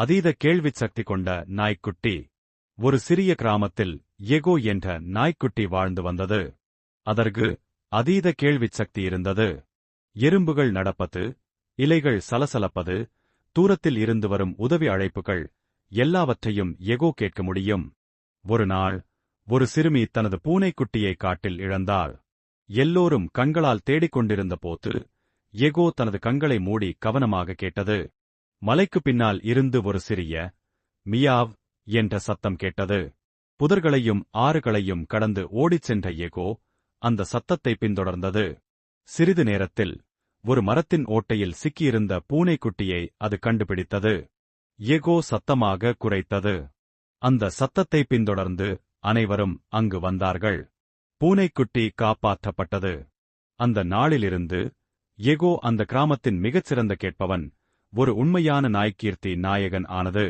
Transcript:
அதீத கேள்விச் சக்தி கொண்ட நாய்க்குட்டி ஒரு சிறிய கிராமத்தில் எகோ என்ற நாய்க்குட்டி வாழ்ந்து வந்தது. அதற்கு அதீத கேள்விச் சக்தி இருந்தது. எறும்புகள் நடப்பது இலைகள் சலசலப்பது தூரத்தில் இருந்து வரும் உதவி அழைப்புகள் எல்லாவற்றையும் எகோ கேட்க முடியும். ஒரு நாள் ஒரு சிறுமி தனது பூனைக்குட்டியை காட்டில் இழந்தாள். எல்லோரும் கண்களால் தேடிக் கொண்டிருந்த போது எகோ தனது கண்களை மூடி கவனமாக கேட்டது. மலைக்கு பின்னால் இருந்து ஒரு சிறிய மியாவ் என்ற சத்தம் கேட்டது. புதர்களையும் ஆறுகளையும் கடந்து ஓடிச் சென்ற எகோ அந்த சத்தத்தை பின்தொடர்ந்தது. சிறிது நேரத்தில் ஒரு மரத்தின் ஓட்டையில் சிக்கியிருந்த பூனைக்குட்டியை அது கண்டுபிடித்தது. எகோ சத்தமாக குறைத்தது அந்த சத்தத்தை பின்தொடர்ந்து அனைவரும் அங்கு வந்தார்கள். பூனைக்குட்டி காப்பாற்றப்பட்டது. அந்த நாளிலிருந்து எகோ அந்த கிராமத்தின் மிகச்சிறந்த கேட்பவன் ஒரு உண்மையான நாய்க்கீர்த்தி நாயகன் ஆனது